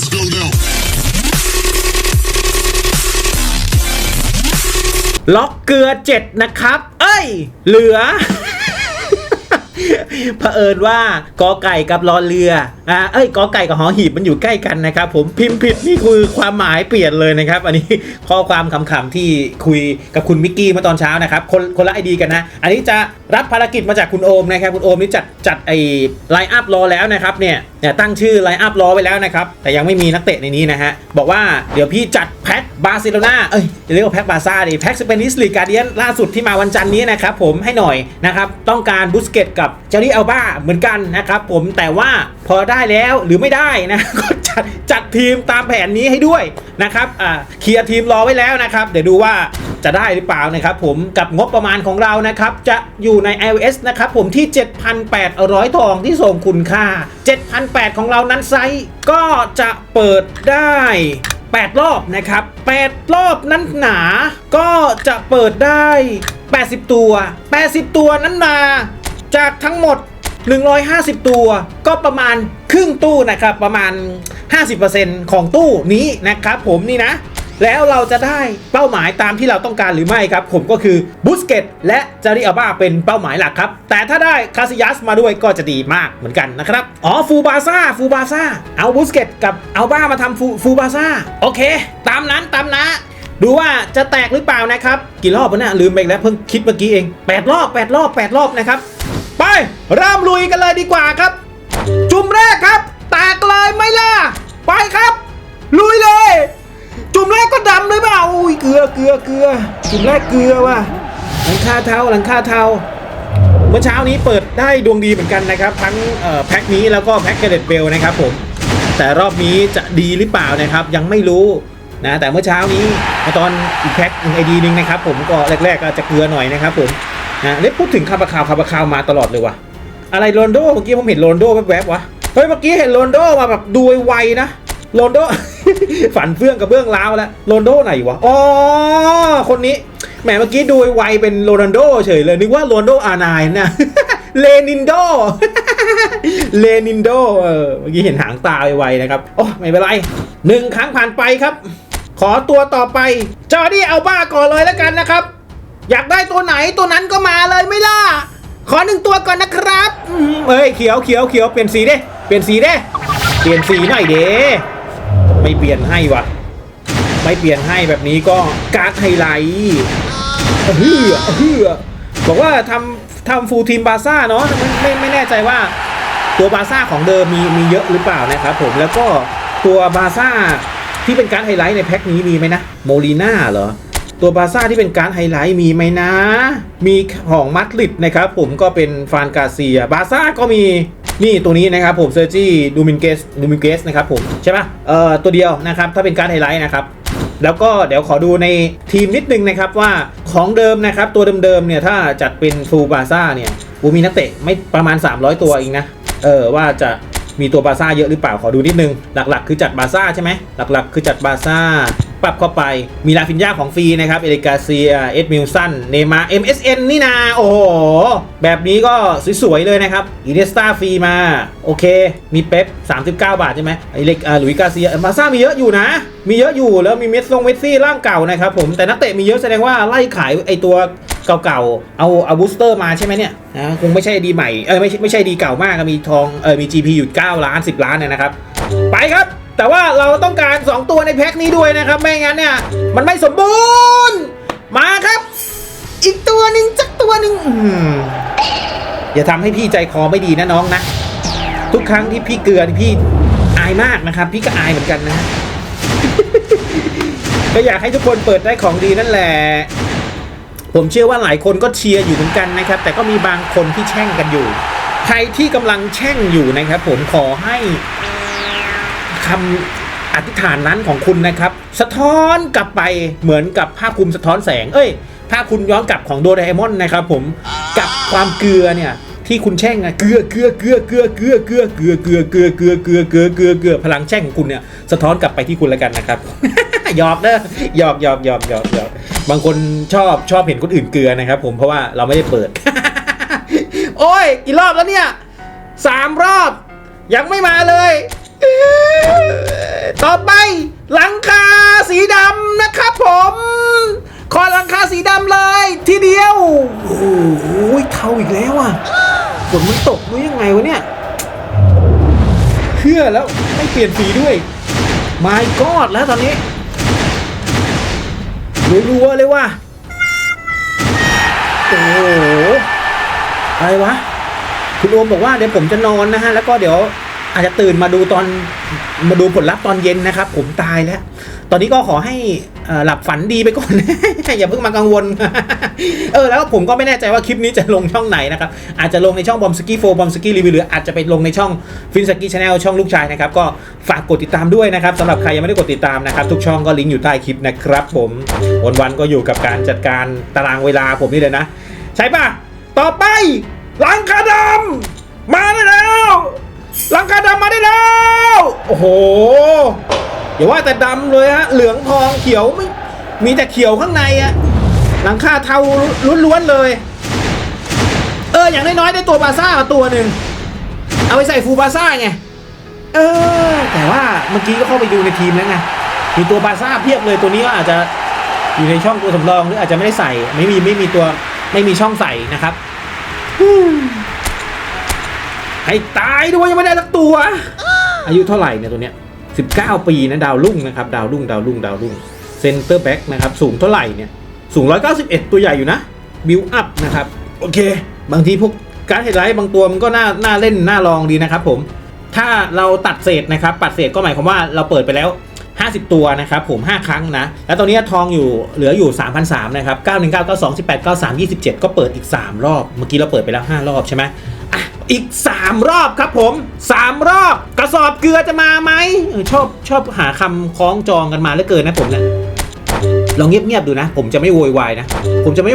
Let's go now. ล็อกเกลือเจ็ดนะครับ เอ้ย เหลือ เผอิญว่ากอไก่กับรอเรืออ่าเอ้ยกอไก่กับหอหีบมันอยู่ใกล้กันนะครับผมพิมพ์ผิดนี่คือความหมายเปลี่ยนเลยนะครับ อันนี้ข้อความคำๆที่คุยกับคุณมิกกี้เมื่อตอนเช้านะครับ คนคนละไอดีกันนะ อันนี้จะรับภารกิจมาจากคุณโอมนะครับ คุณโอมนี่จัดจัดไอไลน์อัพรอแล้วนะครับเนี่ยเนี่ยตั้งชื่อไลน์อัพรอไว้แล้วนะครับ แต่ยังไม่มีนักเตะในนี้นะฮะ บอกว่าเดี๋ยวพี่จัดแพ็คบาร์เซโลนาเอ้ยเรียกว่าแพ็คบาซ่าดิแพ็คสเปนิสลีกกาเดียนล่าสุดที่มาวันจันทร์นี้นะครับผมให้หน่อยนะครับ ต้องการบุสเกตกับเจอรี่เอลบ้าเหมือนกันนะครับผมแต่ว่าพอได้แล้วหรือไม่ได้นะก็จัดจัดทีมตามแผนนี้ให้ด้วยนะครับอ่าเคลียร์ทีมรอไว้แล้วนะครับ เดี๋ยวดูว่าจะได้หรือเปล่านะครับผมกับงบประมาณของเรานะครับ จะอยู่ใน iOS นะครับผมที่ 7,800 ทองที่ส่งคุณค่า 7,800 ของเรานั้นไซส์ก็จะเปิดได้ 8 รอบนะครับ 8 รอบนั้นหนาก็จะเปิดได้ 80 ตัว 80 ตัวนั้นมาจากทั้งหมด 150 ตัว ก็ประมาณครึ่งตู้นะครับประมาณ 50%ของตู้นี้นะครับผมนี่นะ แล้วเราจะได้เป้าหมายตามที่เราต้องการหรือไม่ครับ ผมก็คือบุสเกตและจาริอับ้าเป็นเป้าหมายหลักครับ แต่ถ้าได้คาซิยัสมาด้วยก็จะดีมากเหมือนกันนะครับ อ๋อฟูบาซ่าฟูบาซ่าเอาบุสเกตกับอับ้ามาทำฟูฟูบาซ่าโอเค ตามนั้นตามนะดูว่าจะแตกหรือเปล่านะครับ กี่รอบวะเนี่ยลืมไปแล้วเพิ่งคิดเมื่อกี้เอง 8 รอบ 8 รอบ 8 รอบนะครับ ไปเริ่มลุยกันเลยดีกว่าครับ จุ่มแรกครับ แตกเลยไหมล่ะ ไปครับ ลุยเลย จุ่มแรกก็ดำเลยเปล่าอุ้ยเกลือเกลือเกลือจุ่มแรกเกลือว่ะหลังคาเทาหลังคาเทาเมื่อเช้านี้เปิดได้ดวงดีเหมือนกันนะครับ ทั้งแพ็คนี้แล้วก็แพ็คเกเรตเบลนะครับผมแต่รอบนี้จะดีหรือเปล่านะครับ ยังไม่รู้นะแต่เมื่อเช้านี้มาตอนอีกแพ็คหนึ่งไอดีนึงนะครับผมก็แรกๆก็จะเกลือหน่อยนะครับผมนะเล็พูดถึงคาบาคาวคาบาคาวมาตลอดเลยว่ะอะไรโรนโดเมื่อกี้ผมเห็นโรนโดแวบๆวะเฮ้ยเมื่อกี้เห็นโรนโดมาแบบดูไวๆนะ โรนโด ฝันเฟื่องกับเบื้องล้าวแล้วโรนโดไหนวะอ๋อคนนี้แหมเมื่อกี้ดูไวเป็นโรนัลโดเฉยเลย นึกว่าโรนโดอาร์ไนน์นะเลนินโด เลนินโดเออเมื่อกี้เห็นหางตาไวๆนะครับ โอ้ไม่เป็นไรหนึ่งครั้งผ่านไปครับ ขอตัวต่อไป จอร์ดี้เอาบ้าก่อนเลยแล้วกันนะครับ อยากได้ตัวไหนตัวนั้นก็มาเลยไม่ล่ะ ขอหนึ่งตัวก่อนนะครับเอ้ยเขียวเขียวเขียวเปลี่ยนสีเด้เปลี่ยนสีเด้เปลี่ยนสีหน่อยเด้ ไม่เปลี่ยนให้วะไม่เปลี่ยนให้แบบนี้ก็การ์ดไฮไลท์เฮือเฮือบอกว่าทำทำฟูลทีมบาซ่าเนาะไม่ไม่ไม่แน่ใจว่าตัวบาซ่าของเดิมมีมีเยอะหรือเปล่านะครับผมแล้วก็ตัวบาซ่าที่เป็นการดไฮไลท์ในแพ็คนี้มีไหมนะโมลีน่าเหรอตัวบาซ่าที่เป็นการไฮไลท์มีไหมนะ มีของมัดริดนะครับผมก็เป็นฟานกาเซีย บาซ่าก็มี นี่ตัวนี้นะครับผมเซอร์จี้ดูมินเกสดูมินเกสนะครับผมใช่ปะเอ่อตัวเดียวนะครับถ้าเป็นการไฮไลท์นะครับแล้วก็เดี๋ยวขอดูในทีมนิดนึงนะครับว่าของเดิมนะครับตัวเดิมๆเนี่ยถ้าจัดเป็นฟูบาซ่าเนี่ยอูมีนักเตะไม่ประมาณ 300 ตัวเองนะเออว่าจะมีตัวบาซ่าเยอะหรือเปล่าขอดูนิดนึง หลักๆ คือจัดบาซ่าใช่ไหมหลักๆ คือจัดบาซ่า ปรับเข้าไปมีลาฟินยาของฟรีนะครับเอริกาเซียเอ็ดมิลสันเนมา MSN นี่นาโอ้โห แบบนี้ก็สวยๆเลยนะครับอีเดสตาฟรีมา โอเค มีเป๊ป39 บาทใช่ไหมไอเล็กอ่าหลุยกาเซียมาซ่ามีเยอะอยู่นะ มีเยอะอยู่แล้วมีเมสลงเมสซี่ร่างเก่านะครับผมแต่นักเตะมีเยอะแสดงว่าไล่ขายไอตัว เก่าๆ เอาเอาบูสเตอร์มาใช่ไหมเนี่ยนะคงไม่ใช่ดีใหม่ เออไม่ไม่ใช่ดีเก่ามากมีทองเออมี GP อยู่ 9 ล้าน 10 ล้านเนี่ยนะครับ ไปครับ แต่ว่าเราต้องการ 2 ตัวในแพ็คนี้ด้วยนะครับ ไม่งั้นเนี่ย มันไม่สมบูรณ์ มาครับ อีกตัวหนึ่งจักตัวหนึ่งอย่าทำให้พี่ใจคอไม่ดีนะน้องนะ ทุกครั้งที่พี่เกลือพี่อายมากนะครับ พี่ก็อายเหมือนกันนะก็อยากให้ทุกคนเปิดได้ของดีนั่นแหละ ผมเชื่อว่าหลายคนก็เชียร์อยู่เหมือนกันนะครับ แต่ก็มีบางคนที่แช่งกันอยู่ ใครที่กำลังแช่งอยู่นะครับ ผมขอให้คำอธิษฐานนั้นของคุณนะครับ สะท้อนกลับไปเหมือนกับภาพคลุมสะท้อนแสง เอ้ย ภาพคุณย้อนกลับของโดราเอมอนนะครับ ผมกับความเกลือเนี่ยที่คุณแช่งอะเกลือเกลือเกลือเกลือเกลือเกลือเกลือเกลือเกลือเกลือเกลือเกลือเกลือเกลือพลังแช่งของคุณเนี่ยสะท้อนกลับไปที่คุณแล้วกันนะครับ หยอกเด้อหยอกหยอกหยอกหยอกหยอกบางคนชอบชอบเห็นคนอื่นเกลือนะครับผมเพราะว่าเราไม่ได้เปิด โอ้ยกี่รอบแล้วเนี่ยสามรอบ ยังไม่มาเลย ต่อไปหลังคาสีดำนะครับผมขอหลังคาสีดำเลยทีเดียว โอ้โหเทาอีกแล้วอะฝนมันตกหรือยังไงวะเนี่ยเพื่อแล้วไม่เปลี่ยนสีด้วย my god แล้วตอนนี้ รัวๆเลยว่ะโอ้โหอะไรวะ คุณโอมบอกว่าเดี๋ยวผมจะนอนนะฮะ แล้วก็เดี๋ยว อาจจะตื่นมาดูตอนมาดูผลลัพธ์ตอนเย็นนะครับ ผมตายแล้ว ตอนนี้ก็ขอให้หลับฝันดีไปก่อน อย่าเพิ่งมากังวล เออแล้วผมก็ไม่แน่ใจว่าคลิปนี้จะลงช่องไหนนะครับ อาจจะลงในช่องบอมสกี้โฟบอมสกี้รีวิวหรืออาจจะไปลงในช่องฟินสกี้ชาแนลช่องลูกชายนะครับ ก็ฝากกดติดตามด้วยนะครับสำหรับใครยังไม่ได้กดติดตามนะครับ ทุกช่องก็ลิงก์อยู่ใต้คลิปนะครับ ผมวันๆก็อยู่กับการจัดการตารางเวลาผมนี่เลยนะ ใช่ปะต่อไปหลังคาดำ โหอย่าว่าแต่ดำเลยฮะเหลืองทองเขียวไม่มีแต่เขียวข้างในอะหลังคาเทาล้วนๆเลย เอออย่างน้อยๆได้ตัวบาซ่ามาตัวหนึ่งเอาไปใส่ฟูบาซ่าไงเออแต่ว่าเมื่อกี้ก็เข้าไปดูในทีมแล้วไงมีตัวบาซ่าเพียบเลยตัวนี้ก็อาจจะอยู่ในช่องตัวสำรองหรืออาจจะไม่ได้ใส่ไม่มีไม่มีตัวไม่มีช่องใส่นะครับให้ตายด้วยยังไม่ได้สักตัว อายุเท่าไหร่เนี่ยตัวเนี้ย19 ปีนะดาวรุ่งนะครับดาวรุ่งดาวรุ่งดาวรุ่งเซนเตอร์แบ็กนะครับสูงเท่าไหร่เนี่ยสูง 191 ตัวใหญ่อยู่นะบิวอัพนะครับโอเค บางทีพวกการ์ดไฮไลท์บางตัวมันก็น่าน่าเล่นน่าลองดีนะครับผมถ้าเราตัดเศษนะครับปัดเศษก็หมายความว่าเราเปิดไปแล้ว 50 ตัวนะครับผม 5 ครั้งนะ แล้วตอนนี้ทองอยู่เหลืออยู่3,003นะครับ 919 92 18 93 27 ก็เปิดอีก 3 รอบ เมื่อกี้เราเปิดไปแล้ว 5 รอบใช่ไหม อีก 3 รอบครับผม 3 รอบกระสอบเกลือจะมาไหมชอบชอบหาคำคล้องจองกันมาเหลือเกินนะผมเนี่ยลองเงียบๆดูนะ ผมจะไม่โวยวายนะ ผมจะไม่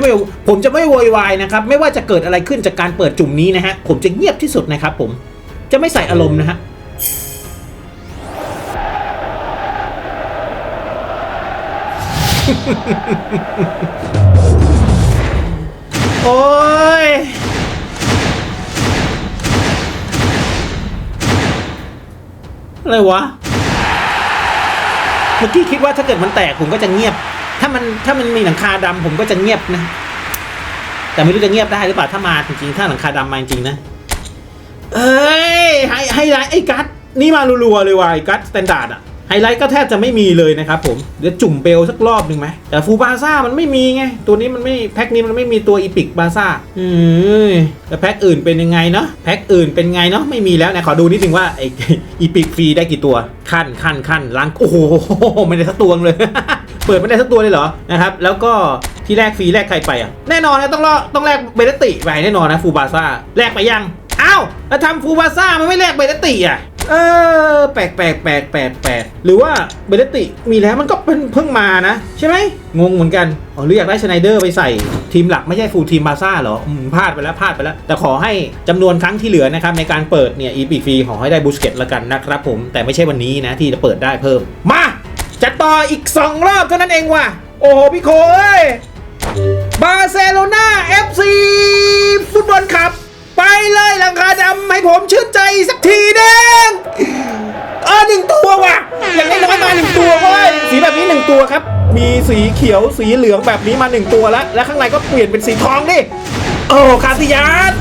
ผมจะไม่โวยวายนะครับ ไม่ว่าจะเกิดอะไรขึ้นจากการเปิดจุ่มนี้นะฮะ ผมจะเงียบที่สุดนะครับผม จะไม่ใส่อารมณ์นะฮะโอ้ย อะไรวะ เมื่อกี้คิดว่าถ้าเกิดมันแตกผมก็จะเงียบ ถ้ามันถ้ามันมีหลังคาดำผมก็จะเงียบนะ แต่ไม่รู้จะเงียบได้หรือเปล่าถ้ามาจริงๆ ถ้าหลังคาดำมาจริงนะ เอ้ยให้ให้ไรไอ้กัสนี่มารัวๆเลยว่ะไอ้กัสสแตนดาร์ดอะ ฮไลท์ก็แทบจะไม่มีเลยนะครับผม เดี๋ยวจุ่มเบลสักรอบหนึ่งไหม แต่ฟูบาซ่ามันไม่มีไง ตัวนี้มันไม่ แพ็คนี้มันไม่มีตัวอีพิกบาซ่าอืมแต่แพ็คอื่นเป็นยังไงเนาะ แพ็คอื่นเป็นไงเนาะ ไม่มีแล้วนะ ขอดูนิดนึงว่าไอ้อีพิกฟรีได้กี่ตัวขั้นขั้นขั้นล้าง โอ้โห ไม่ได้สักตัวเลย เปิดไม่ได้สักตัวเลยเหรอ นะครับ แล้วก็ที่แรกฟรีแรกใครไปอะ แน่นอนนะต้องรอต้องแลกเบลติไปแน่นอนนะฟูบาซ่าแลกไปยัง อ้าวแล้วทำฟูบาซ่ามันไม่แลกเบลติอะ เออแปลกแปลกแปลกแปลกแปลกหรือว่าเบลติมีแล้วมันก็เพิ่งเพิ่งมานะ ใช่ไหมงงเหมือนกันอ๋อหรืออยากได้ชไนเดอร์ไปใส่ทีมหลักไม่ใช่ฟูลทีมบาซ่าเหรออืมพลาดไปแล้วพลาดไปแล้ว แต่ขอให้จำนวนครั้งที่เหลือนะครับ ในการเปิดเนี่ยอีปีฟรีขอให้ได้บูสเกตละกันนะครับผมแต่ไม่ใช่วันนี้นะที่จะเปิดได้เพิ่ม มาจะต่ออีก 2 รอบเท่านั้นเองว่ะโอ้โหพี่โคเอ้ยบาร์เซโลนา FC ฟุตบอลครับ ไปเลยหลังคาดำให้ผมชื่นใจสักทีหนึงเออหนึ่งตัวว่ะ อย่างน้อยมาหนึ่งตัวเว้ยสีแบบนี้หนึ่งตัวครับ มีสีเขียวสีเหลืองแบบนี้มาหนึ่งตัวแล้ว และข้างในก็เปลี่ยนเป็นสีทองดิ โอ้คาสิยาน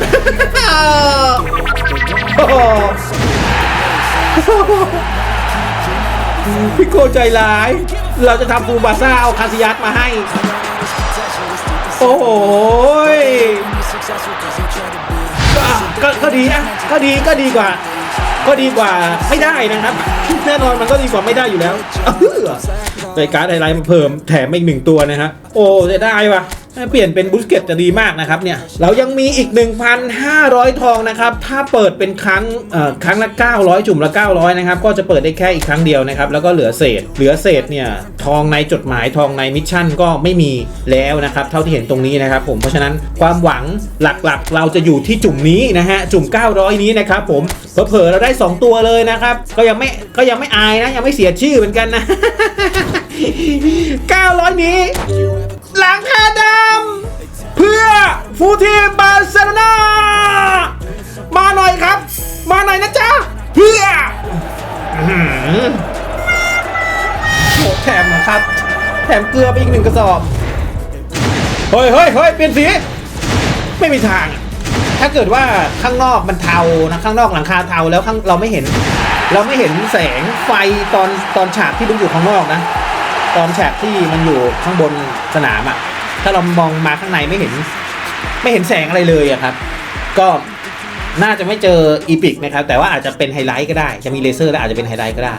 พี่โกใจร้าย เราจะทำฟูบาซ่าเอาคาซิยัสมาให้ โอ้โหย ก็ก็ดีอะก็ดีก็ดีกว่า ก็ดีกว่าไม่ได้นะครับ แน่นอนมันก็ดีกว่าไม่ได้อยู่แล้วอื้อรายการดไฮไลท์มาเพิ่มแถมมาอีกหนึ่งตัวนะฮะโอ้จะได้ปะ เปลี่ยนเป็นบูสเกตจะดีมากนะครับเนี่ยเรายังมีอีก 1,500 ทองนะครับ ถ้าเปิดเป็นครั้งครั้งละ 900 จุ่มละ 900 นะครับ ก็จะเปิดได้แค่อีกครั้งเดียวนะครับ แล้วก็เหลือเศษ เหลือเศษเนี่ยทองในจดหมายทองในมิชชั่นก็ไม่มีแล้วนะครับ เท่าที่เห็นตรงนี้นะครับผมเพราะฉะนั้นความหวังหลักๆ เราจะอยู่ที่จุ่มนี้นะฮะจุ่ม 900 นี้นะครับผมเผลอๆเราได้ 2 ตัวเลยนะครับก็ยังไม่ก็ยังไม่อายนะยังไม่เสียชื่อเหมือนกันนะ900 นี้ หลังคาดำเพื่อฟูลทีมบาร์เซโลนามาหน่อยครับ มาหน่อยนะจ๊ะเพื่ออื้อหือแถมนะครับ แถมเกลือไปอีกหนึ่งกระสอบเฮ้ยเฮ้ยเฮ้ยเปลี่ยนสีไม่มีทางอะถ้าเกิดว่าข้างนอกมันเทานะข้างนอกหลังคาเทาแล้วข้างเราไม่เห็น เราไม่เห็นแสงไฟตอนตอนฉากที่มันอยู่ข้างนอกนะ ตอนฉากที่มันอยู่ข้างบนสนามอะถ้าเรามองมาข้างในไม่เห็น ไม่เห็นแสงอะไรเลยอะครับ ก็น่าจะไม่เจออีพิกนะครับ แต่ว่าอาจจะเป็นไฮไลท์ก็ได้ จะมีเลเซอร์แล้วอาจจะเป็นไฮไลท์ก็ได้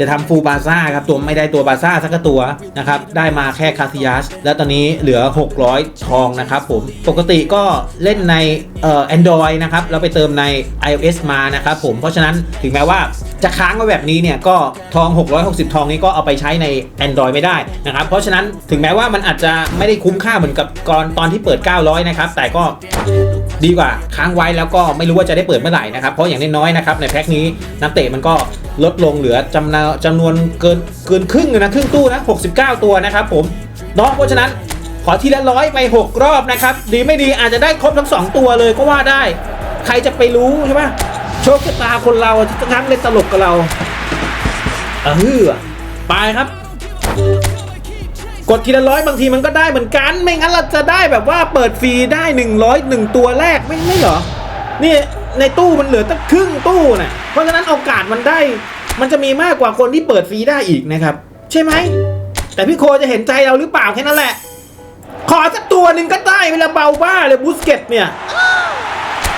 จะทำฟูบาซ่าครับตัวไม่ได้ตัวบาซ่าสักตัวนะครับได้มาแค่คาซิยัสแล้วตอนนี้เหลือ 600 ทองนะครับผมปกติก็เล่นในเอ่อ Android นะครับแล้วไปเติมใน iOS มานะครับผมเพราะฉะนั้นถึงแม้ว่าจะค้างไว้แบบนี้เนี่ยก็ทอง 660 ทองนี้ก็เอาไปใช้ใน Android ไม่ได้นะครับเพราะฉะนั้นถึงแม้ว่ามันอาจจะไม่ได้คุ้มค่าเหมือนกับก่อนตอนที่เปิด 900 นะครับแต่ก็ดีกว่าค้างไว้แล้วก็ไม่รู้ว่าจะได้เปิดเมื่อไหร่นะครับเพราะอย่างน้อยๆนะครับในแพ็คนี้นักเตะมันก็ ลดลงเหลือจำนวนจำนวนเกินเกินครึ่งเลยนะครึ่งตู้นะ69 ตัวนะครับผมเนาะเพราะฉะนั้นขอทีละร้อยไป 6 รอบนะครับ ดีไม่ดีอาจจะได้ครบทั้ง 2 ตัวเลยก็ว่าได้ ใครจะไปรู้ใช่ไหมโชคชะตาคนเราทั้งเล่นตลกกับเราเออไปครับ กดทีละร้อยบางทีมันก็ได้เหมือนกัน ไม่งั้นเราจะได้แบบว่าเปิดฟรีได้ 100 1ตัวแรกไม่ไม่เหรอนี่ ในตู้มันเหลือตั้งครึ่งตู้น่ะเพราะฉะนั้นโอกาสมันได้ มันจะมีมากกว่าคนที่เปิดฟรีได้อีกนะครับ ใช่ไหม แต่พี่โคจะเห็นใจเราหรือเปล่าแค่นั้นแหละ ขอสักตัวหนึ่งก็ได้เวลาเบาบ้าเลยบูสเกตเนี่ย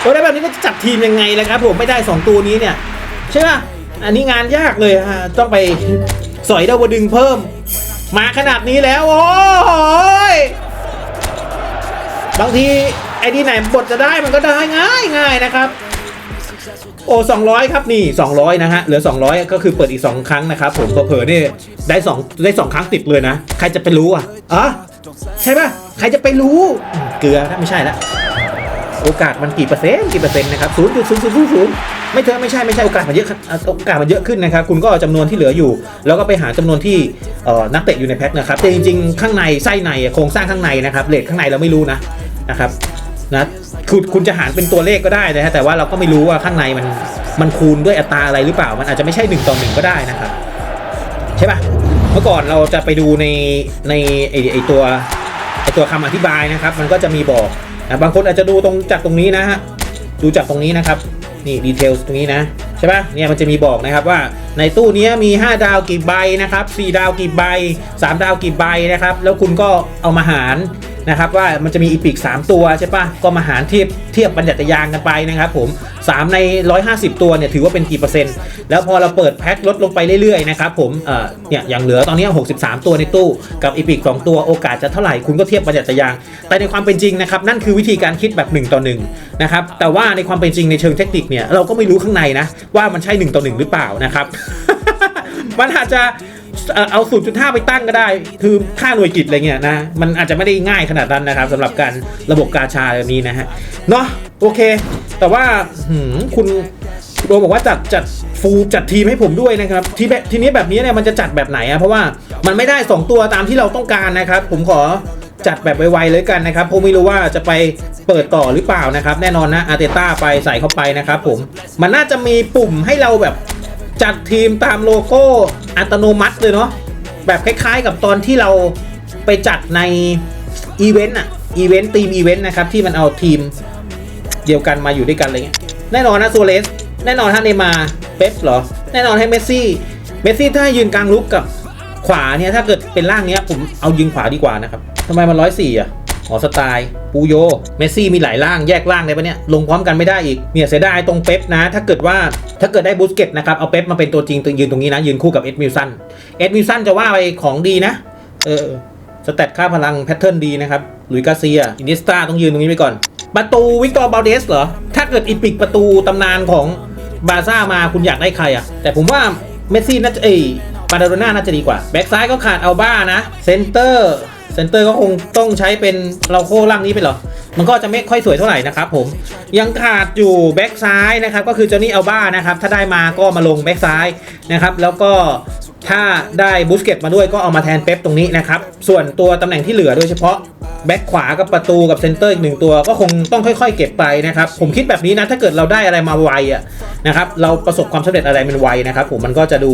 โอ้ได้แบบนี้ก็จะจัดทีมยังไงล่ะครับ ผมไม่ได้ 2 ตัวนี้เนี่ย ใช่ป่ะ อันนี้งานยากเลยฮะต้องไปสอยดาวดึงเพิ่ม มาขนาดนี้แล้ว โอ้ยบางทีไอ้ที่ไหนบทจะได้มันก็ได้ง่ายง่ายนะครับ โอ้200 ครับนี่ 200 นะฮะ เหลือ 200 ก็คือเปิดอีก 2 ครั้งนะครับผมเผลอๆนี่ได้ 2 ได้ 2 ครั้งติดเลยนะ ใครจะไปรู้อะอ๋อใช่ป่ะ ใครจะไปรู้ เกลือนะไม่ใช่ละโอกาสมันกี่เปอร์เซ็นต์กี่เปอร์เซ็นต์นะครับศูนย์จุดศูนย์ศูนย์ศูนย์ไม่เธอไม่ใช่ไม่ใช่โอกาสมันเยอะโอกาสมันเยอะขึ้นนะครับคุณก็เอาจำนวนที่เหลืออยู่ แล้วก็ไปหาจำนวนที่นักเตะอยู่ในแพ็คนะครับแต่จริงๆ ข้างในไส้ในโครงสร้างข้างในนะครับเลทข้างในเราไม่รู้นะนะครับ นะคุณคุณจะหารเป็นตัวเลขก็ได้นะฮะแต่ว่าเราก็ไม่รู้ว่าข้างในมันมันคูณด้วยอัตราอะไรหรือเปล่า มันอาจจะไม่ใช่1ต่อ1ก็ได้นะครับใช่ปะเมื่อก่อนเราจะไปดูในในไอไอตัวไอตัวคำอธิบายนะครับ มันก็จะมีบอกนะบางคนอาจจะดูตรงจากตรงนี้นะฮะดูจากตรงนี้นะครับนี่ดีเทลตรงนี้นะใช่ปะเนี่ยมันจะมีบอกนะครับว่าในตู้นี้มี 5 ดาวกี่ใบนะครับ4ดาวกี่ใบ 3 ดาวกี่ใบนะครับ แล้วคุณก็เอามาหาร นะครับว่ามันจะมีอีพิก3 ตัวใช่ปะก็มาหารเทียบเทียบบัญญัติยางกันไปนะครับผม3ใน 150 ตัวเนี่ยถือว่าเป็นกี่เปอร์เซ็นต์ แล้วพอเราเปิดแพ็คลดลงไปเรื่อยๆนะครับผมเอ่อเนี่ยอย่างเหลือตอนนี้ 63 ตัวในตู้กับอีพิก2ตัวโอกาสจะเท่าไหร่คุณก็เทียบบัญญัติยาง แต่ในความเป็นจริงนะครับนั่นคือวิธีการคิดแบบ 1 ต่อ1นะครับแต่ว่าในความเป็นจริงในเชิงเทคนิคเนี่ยเราก็ไม่รู้ข้างในนะว่ามันใช่1ต่อ1หรือเปล่านะครับมันอาจจะ เอ่อเอา0.5ไปตั้งก็ได้ คือค่าหน่วยกิจอะไรเงี้ยนะ มันอาจจะไม่ได้ง่ายขนาดนั้นนะครับสำหรับการระบบกาชาแบบนี้นะฮะ เนาะโอเค แต่ว่าคุณโดบอกว่าจัดจัดฟูลจัดทีมให้ผมด้วยนะครับ ทีแบบทีนี้แบบนี้เนี่ยมันจะจัดแบบไหนอะเพราะว่ามันไม่ได้ 2 ตัวตามที่เราต้องการนะครับ ผมขอจัดแบบไวๆเลยกันนะครับผมไม่รู้ว่าจะไปเปิดต่อหรือเปล่านะครับ แน่นอนนะอาร์เตต้าไปใส่เข้าไปนะครับผมมันน่าจะมีปุ่มให้เราแบบ จัดทีมตามโลโก้อัตโนมัติเลยเนาะแบบคล้ายๆกับตอนที่เราไปจัดในอีเวนต์อะอีเวนต์ทีมอีเวนต์นะครับที่มันเอาทีมเดียวกันมาอยู่ด้วยกันอะไรเงี้ยแน่นอนนะโซเลสแน่นอนถ้าเนมาร์เป๊ปเหรอ แน่นอนให้เมสซี่เมสซี่ถ้ายืนกลางลุกกับขวาเนี่ยถ้าเกิดเป็นล่างเนี้ยผมเอายืนขวาดีกว่านะครับทำไมมันร้อยสี่อะอ๋อสไตล์ปูโยเมสซี่มีหลายร่างแยกร่างได้ปะเนี่ยลงพร้อมกันไม่ได้อีกเนี่ยเสียดายตรงเป๊ปนะ ถ้าเกิดว่า ถ้าเกิดได้บูสเกตนะครับ เอาเป๊ปมาเป็นตัวจริงตัวยืนตรงนี้นะ ยืนคู่กับเอ็ดมิลสัน เอ็ดมิลสันจะว่าไปของดีนะ เออสแตทค่าพลังแพทเทิร์นดีนะครับ ลุยกาเซีย อินิสตาต้องยืนตรงนี้ไปก่อน ประตูวิกตอร์บาเดสเหรอ ถ้าเกิดอีพิกประตูตำนานของบาซ่ามาคุณอยากได้ใครอะแต่ผมว่าเมสซี่น่าจะเอยบาร์เดโรน่าน่าจะดีกว่า แบ็กซ้ายก็ขาดอัลบ้านะ เซนเตอร์ เซนเตอร์ก็คงต้องใช้เป็นเราโค้ล่างนี้ไปเหรอ มันก็จะไม่ค่อยสวยเท่าไหร่นะครับผม ยังขาดอยู่แบ็กซ้ายนะครับ ก็คือเจอนี่อัลบ้านะครับ ถ้าได้มาก็มาลงแบ็กซ้ายนะครับ แล้วก็ถ้าได้บูสเกตมาด้วยก็เอามาแทนเป๊ปตรงนี้นะครับ ส่วนตัวตำแหน่งที่เหลือโดยเฉพาะแบ็กขวากับประตูกับเซนเตอร์อีกหนึ่งตัวก็คงต้องค่อยๆ เก็บไปนะครับ ผมคิดแบบนี้นะถ้าเกิดเราได้อะไรมาไวอะนะครับเราประสบความสำเร็จอะไรมันไวนะครับผมมันก็จะดู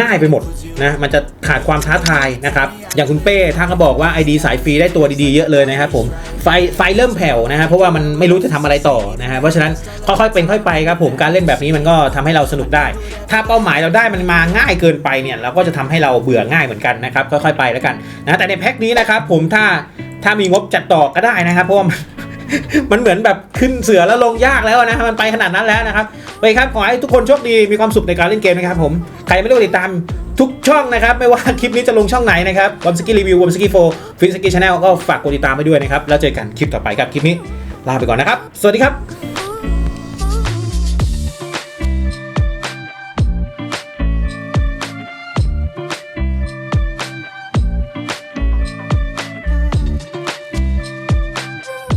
ง่ายไปหมดนะมันจะขาดความท้าทายนะครับ อย่างคุณเป้ท่านก็บอกว่า ID สายฟรีได้ตัวดีๆเยอะเลยนะครับผมไฟไฟเริ่มแผ่วนะฮะเพราะว่ามันไม่รู้จะทำอะไรต่อนะฮะเพราะฉะนั้นค่อยๆเป็นค่อยไปครับผมการเล่นแบบนี้มันก็ทำให้เราสนุกได้ ถ้าเป้าหมายเราได้มันมาง่ายเกินไปเนี่ยเราก็จะทำให้เราเบื่อง่ายเหมือนกันนะครับค่อยๆไปแล้วกันนะแต่ในแพ็คนี้นะครับผมถ้าถ้ามีงบจัดต่อก็ได้นะครับเพราะว่า มันเหมือนแบบขึ้นเสือแล้วลงยากแล้วนะมันไปขนาดนั้นแล้วนะครับไปครับขอให้ทุกคนโชคดีมีความสุขในการเล่นเกมนะครับผมใครไม่ได้ติดตามทุกช่องนะครับ ไม่ว่าคลิปนี้จะลงช่องไหนนะครับวอมสกี้รีวิววอมสกี้โฟฟินสกี้ชาแนลก็ฝากกดติดตามไปด้วยนะครับ แล้วเจอกันคลิปต่อไปครับคลิปนี้ลาไปก่อนนะครับ สวัสดีครับ